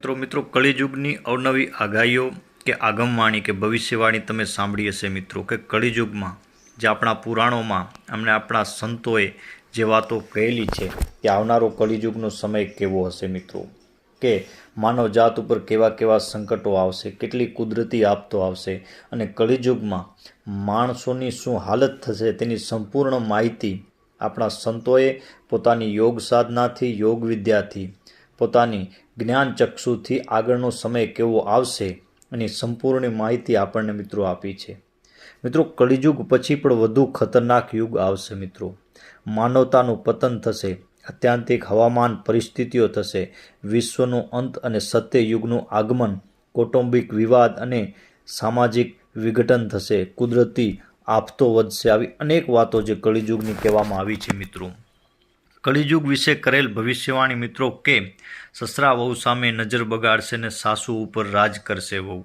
મિત્રો મિત્રો કળિયુગની અવનવી આગાહીઓ કે આગમવાણી કે ભવિષ્યવાણી તમે સાંભળી હશે મિત્રો, કે કળિયુગમાં જે આપણા પુરાણોમાં અમને આપણા સંતોએ જે વાતો કહેલી છે કે આવનારો કળિયુગનો સમય કેવો હશે મિત્રો, કે માનવ જાત ઉપર કેવા કેવા સંકટો આવશે, કેટલી કુદરતી આપતો આવશે અને કળિયુગમાં માણસોની શું હાલત થશે તેની સંપૂર્ણ માહિતી આપણા સંતોએ પોતાની યોગ સાધનાથી, યોગ વિદ્યાથી પોતાની જ્ઞાન ચક્ષુથી આગળનો સમય કેવો આવશે એની સંપૂર્ણ માહિતી આપણને મિત્રો આપી છે. મિત્રો, કળિયુગ પછી પણ વધુ ખતરનાક યુગ આવશે મિત્રો. માનવતાનું પતન થશે, અત્યાંતિક હવામાન પરિસ્થિતિઓ થશે, વિશ્વનો અંત અને સત્ય યુગનું આગમન, કૌટુંબિક વિવાદ અને સામાજિક વિઘટન થશે, કુદરતી આફતો વધશે આવી અનેક વાતો જે કળિયુગની કહેવામાં આવી છે મિત્રો. કળિયુગ વિશે કરેલ ભવિષ્યવાણી મિત્રો કે સસરા વહુ સામે નજર બગાડશે ને સાસુ ઉપર રાજ કરશે વહુ.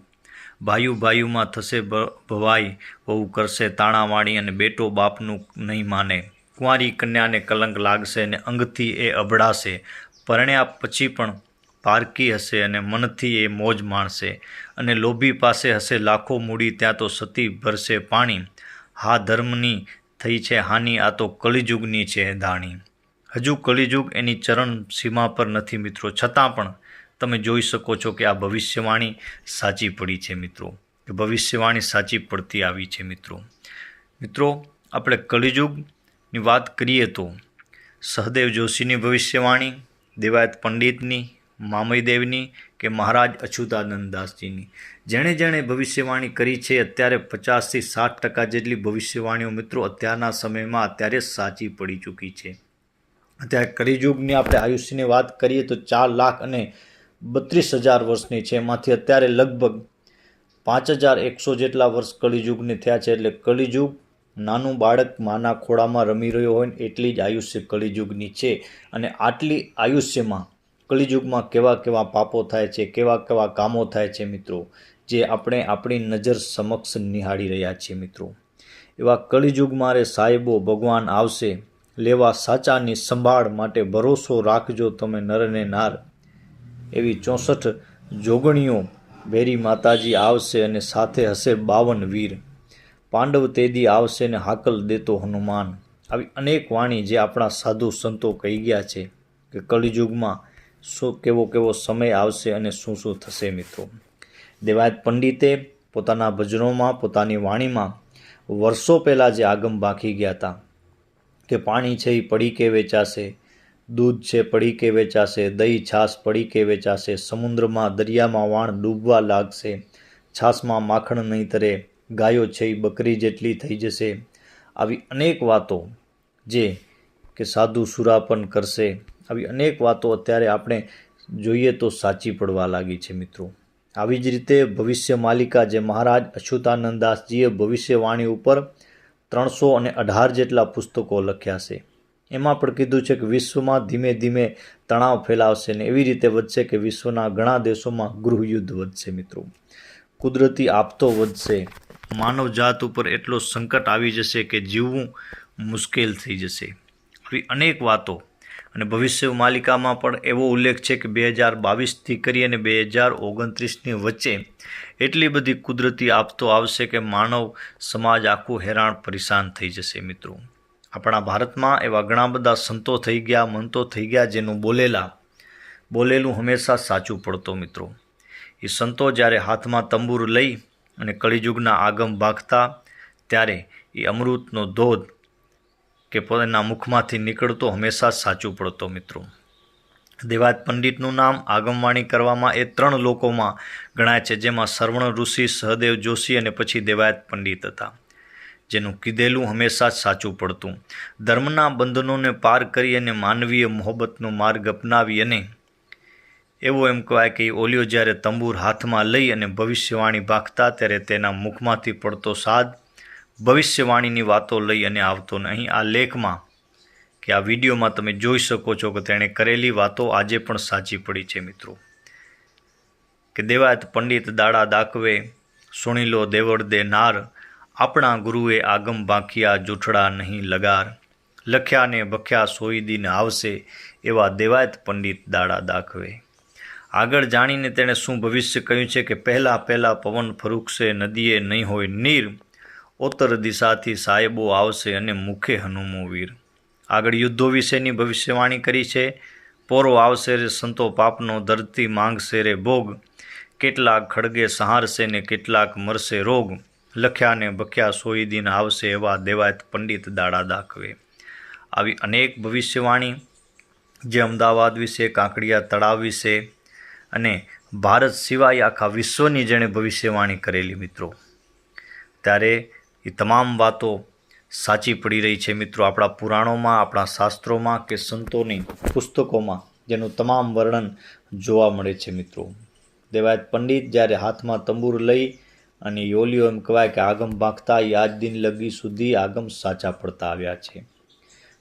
ભાયુ ભાયુમાં થશે ભવાઈ, વહુ કરશે તાણાવાણી અને બેટો બાપનું નહીં માને. કુંવારી કન્યાને કલંક લાગશે અને અંગથી એ અભડાશે. પરણ્યા પછી પણ પારકી હશે અને મનથી એ મોજ માણશે. અને લોભી પાસે હશે લાખો મૂડી, ત્યાં તો સતી ભરશે પાણી. હા ધર્મની થઈ છે હાનિ, આ તો કળિયુગની છે દાણી હજુ કલિયુગ એની ચરણ સીમા પર નથી મિત્રો. છતાં પણ તમે જોઈ શકો છો કે આ ભવિષ્યવાણી સાચી પડી છે મિત્રો. કે ભવિષ્યવાણી સાચી પડતી આવી છે મિત્રો. મિત્રો, આપણે કળિયુગની વાત કરીએ તો સહદેવ જોશીની ભવિષ્યવાણી, દેવાયત પંડિતની, મામયદેવની કે મહારાજ અછૂતાનંદ દાસજીની જેણે જેણે ભવિષ્યવાણી કરી છે, અત્યારે પચાસથી સાઠ ટકા જેટલી ભવિષ્યવાણીઓ મિત્રો અત્યારના સમયમાં અત્યારે સાચી પડી ચૂકી છે. અત્યારે કલિયુગની આપણે આયુષ્યની વાત કરીએ તો ચાર લાખ અને બત્રીસ હજાર વર્ષની છે. એમાંથી અત્યારે લગભગ પાંચ હજાર એકસો જેટલા વર્ષ કલિયુગને થયા છે. એટલે કલિયુગ નાનું બાળક માના ખોળામાં રમી રહ્યો હોય ને એટલી જ આયુષ્ય કલિયુગની છે. અને આટલી આયુષ્યમાં કલિયુગમાં કેવા કેવા પાપો થાય છે, કેવા કેવા કામો થાય છે મિત્રો, જે આપણે આપણી નજર સમક્ષ નિહાળી રહ્યા છીએ મિત્રો. એવા કલિયુગમાં રે સાહેબો ભગવાન આવશે લેવા સાચાની સંભાળ માટે ભરોસો રાખજો તમે નરને નાર. એવી ચોસઠ જોગણીઓ ભેરી માતાજી આવશે અને સાથે હશે બાવન વીર. પાંડવ તેદી આવશે ને હાકલ દેતો હનુમાન. આવી અનેક વાણી જે આપણા સાધુ સંતો કહી ગયા છે કે કલિયુગમાં શું કેવો કેવો સમય આવશે અને શું શું થશે મિત્રો. દેવાયત પંડિતે પોતાના ભજનોમાં, પોતાની વાણીમાં વર્ષો પહેલાં જે આગમ બાકી ગયા હતા. કે પાણી છે એ પડીકે વેચાશે દૂધ છે પડીકે વેચાશે દહીં, છાશ પડીકે વેચાશે સમુદ્રમાં, દરિયામાં વાણ ડૂબવા લાગશે? છાશમાં માખણ નહીં તરે? ગાયો છે એ બકરી જેટલી થઈ જશે? આવી અનેક વાતો જે કે સાધુ સુરાપન કરશે. આવી અનેક વાતો અત્યારે આપણે જોઈએ તો સાચી પડવા લાગી છે મિત્રો. આવી જ રીતે ભવિષ્ય માલિકા જે મહારાજ અચ્યુતાનંદ દાસજીએ ભવિષ્યવાણી ઉપર ત્રણસો અને અઢાર જેટલા પુસ્તકો લખ્યા છે. એમાં પણ કીધું છે કે વિશ્વમાં ધીમે ધીમે તણાવ ફેલાવશે ને એવી રીતે વધશે કે વિશ્વના ઘણા દેશોમાં ગૃહયુદ્ધ વધશે મિત્રો. કુદરતી આપતો વધશે. માનવ જાત ઉપર એટલો સંકટ આવી જશે કે જીવવું મુશ્કેલ થઈ જશે. આવી અનેક વાતો અને ભવિષ્ય માલિકામાં પણ એવો ઉલ્લેખ છે કે બે હજાર બાવીસથી કરી અને બે હજાર ઓગણત્રીસની વચ્ચે એટલી બધી કુદરતી આપતો આવશે કે માનવ સમાજ આખું હેરાન પરેશાન થઈ જશે મિત્રો. આપણા ભારતમાં એવા ઘણા બધા સંતો થઈ ગયા, મંતો થઈ ગયા જેનું બોલેલા, બોલેલું હંમેશા સાચું પડતો મિત્રો. એ સંતો જ્યારે હાથમાં તંબુર લઈ અને કળિયુગના આગમ ભાગતા, ત્યારે એ અમૃતનો ધોધ કે પોતાના મુખમાંથી નીકળતો હંમેશા સાચું પડતો મિત્રો. દેવાયત પંડિતનું નામ આગમવાણી કરવામાં એ ત્રણ લોકોમાં ગણાય છે, જેમાં શ્રવણ ઋષિ, સહદેવ જોશી અને પછી દેવાયત પંડિત હતા, જેનું કીધેલું હંમેશા સાચું પડતું. ધર્મના બંધનોને પાર કરી અને માનવીય મોહબ્બતનો માર્ગ અપનાવી અને એવો એમ કહેવાય કે ઓલિયો જ્યારે તંબુર હાથમાં લઈ અને ભવિષ્યવાણી ભાગતા, ત્યારે તેના મુખમાંથી પડતો સાદ ભવિષ્યવાણીની વાતો લઈ અને આવતો નહીં. આ લેખમાં કે આ વિડીયોમાં તમે જોઈ શકો છો કે તેણે કરેલી વાતો આજે પણ સાચી પડી છે મિત્રો. કે દેવાયત પંડિત દાડા દાખવે સુણીલો દેવળદે દેવળ નાર, આપણા ગુરુએ આગમ બાંખિયા જૂઠડા નહીં લગાર. લખ્યા ને બખ્યા સોઈ દિન આવશે એવા દેવાયત પંડિત દાડા દાખવે આગળ જાણીને તેણે શું ભવિષ્ય કહ્યું છે કે પહેલાં પહેલાં પવન ફરૂકશે નદીએ નહીં હોય નીર ઉત્તર દિશાથી સાહેબો આવશે અને મુખે હનુમો વીર આગળ યુદ્ધો વિશેની ભવિષ્યવાણી કરી છે. પોરો આવશે રે સંતો પાપનો ધરતી માંગશે રે ભોગ. કેટલાક ખડગે સહારશે ને કેટલાક મરશે રોગ. લખ્યા ને બખ્યા સોઈ દિન આવશે એવા દેવાયત પંડિત દાડા દાખવે. આવી અનેક ભવિષ્યવાણી જે અમદાવાદ વિશે, કાંકડિયા તળાવ વિશે અને ભારત સિવાય આખા વિશ્વની જેણે ભવિષ્યવાણી કરેલી મિત્રો. ત્યારે એ તમામ વાતો સાચી પડી રહી છે મિત્રો. આપણા પુરાણોમાં, આપણા શાસ્ત્રોમાં કે સંતોની પુસ્તકોમાં જેનું તમામ વર્ણન જોવા મળે છે મિત્રો. દેવાયત પંડિત જ્યારે હાથમાં તંબુર લઈ અને યોલીઓ એમ કહેવાય કે આગમ ભાગતા એ આજ દિન લગી સુધી આગમ સાચા પડતા આવ્યા છે.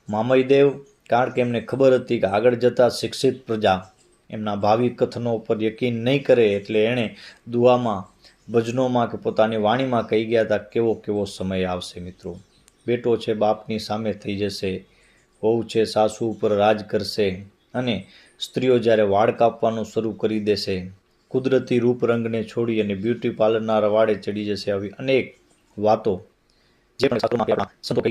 મામયદેવ, કારણ કે એમને ખબર હતી કે આગળ જતાં શિક્ષિત પ્રજા એમના ભાવિ કથનો ઉપર યકીન નહીં કરે એટલે એણે દુઆમાં ભજનોમાં કે પોતાની વાણીમાં કહી ગયા હતા, કેવો કેવો સમય આવશે મિત્રો? બેટો છે, બાપની સામે થઈ જશે. વહુ છે, સાસુ ઉપર રાજ કરશે. અને સ્ત્રીઓ જ્યારે વાળ કાપવાનું શરૂ કરી દેશે, કુદરતી રૂપ રંગને છોડી અને બ્યુટી પાર્લરના રવાડે ચડી જશે આવી અનેક વાતો. જે પણ સંતો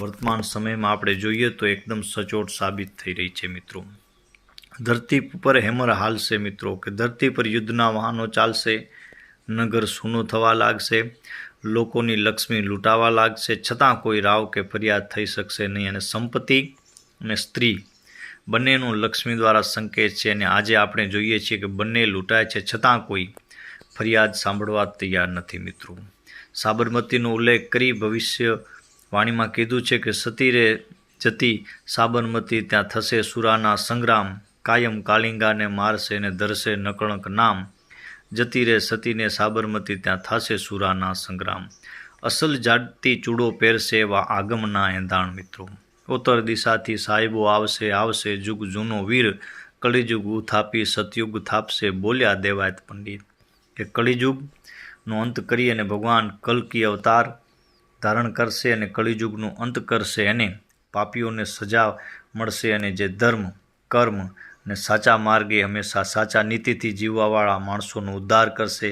વર્તમાન સમયમાં આપણે જોઈએ તો એકદમ સચોટ સાબિત થઈ રહી છે મિત્રો. ધરતી પર હેમર હાલશે મિત્રો, કે ધરતી પર યુદ્ધના વાહનો ચાલશે. નગર સૂનું થવા લાગશે, લોકોની લક્ષ્મી લૂંટાવા લાગશે, છતાં કોઈ રાવ કે ફરિયાદ થઈ શકશે નહીં. અને સંપત્તિ અને સ્ત્રી બંનેનું લક્ષ્મી દ્વારા સંકેત છે અને આજે આપણે જોઈએ છીએ કે બંને લૂંટાય છે, છતાં કોઈ ફરિયાદ સાંભળવા તૈયાર નથી મિત્રો. સાબરમતીનો ઉલ્લેખ કરી ભવિષ્ય વાણીમાં કીધું છે કે સતીરે જતી સાબરમતી ત્યાં થશે, સુરાના સંગ્રામ કાયમ કાલિંગાને મારશે અને ધરશે નકળંક નામ. જતી રે સતીને સાબરમતી ત્યાં થશે સુરાના સંગ્રામ. અસલ જાડતી ચૂડો પહેરશે એવા આગમના એંધાણ મિત્રો. ઉત્તર દિશાથી સાહેબો આવશે આવશે જુગ જૂનો વીર. કળીજુગ ઉથાપી, સતયુગ થાપશે બોલ્યા દેવાયત પંડિત. કે કળીયુગનો અંત કરી અને ભગવાન કલ્કી અવતાર ધારણ કરશે અને કળિયુગનું અંત કરશે અને પાપીઓને સજા મળશે અને જે ધર્મ, કર્મ અને સાચા માર્ગે હંમેશા સાચા નીતિથી જીવવાવાળા માણસોનો ઉદ્ધાર કરશે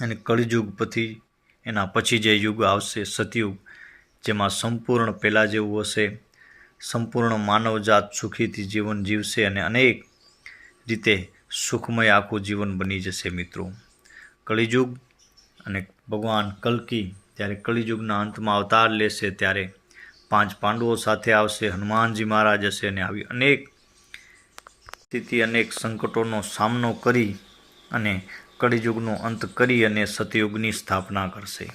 અને કળિયુગ પછી એના પછી જે યુગ આવશે, સતયુગ, જેમાં સંપૂર્ણ પહેલાં જેવું હશે, સંપૂર્ણ માનવજાત સુખીથી જીવન જીવશે અને અનેક રીતે સુખમય આખું જીવન બની જશે મિત્રો. કળિયુગ અને ભગવાન કલ્કી જ્યારે કળિયુગના અંતમાં અવતાર લેશે ત્યારે પાંચ પાંડવો સાથે આવશે, હનુમાનજી મહારાજ હશે અને આવી અનેક સ્થિતિ અનેક સંકટોનો સામનો કરી અને કળિયુગનો અંત કરી અને સતયુગની સ્થાપના કરશે.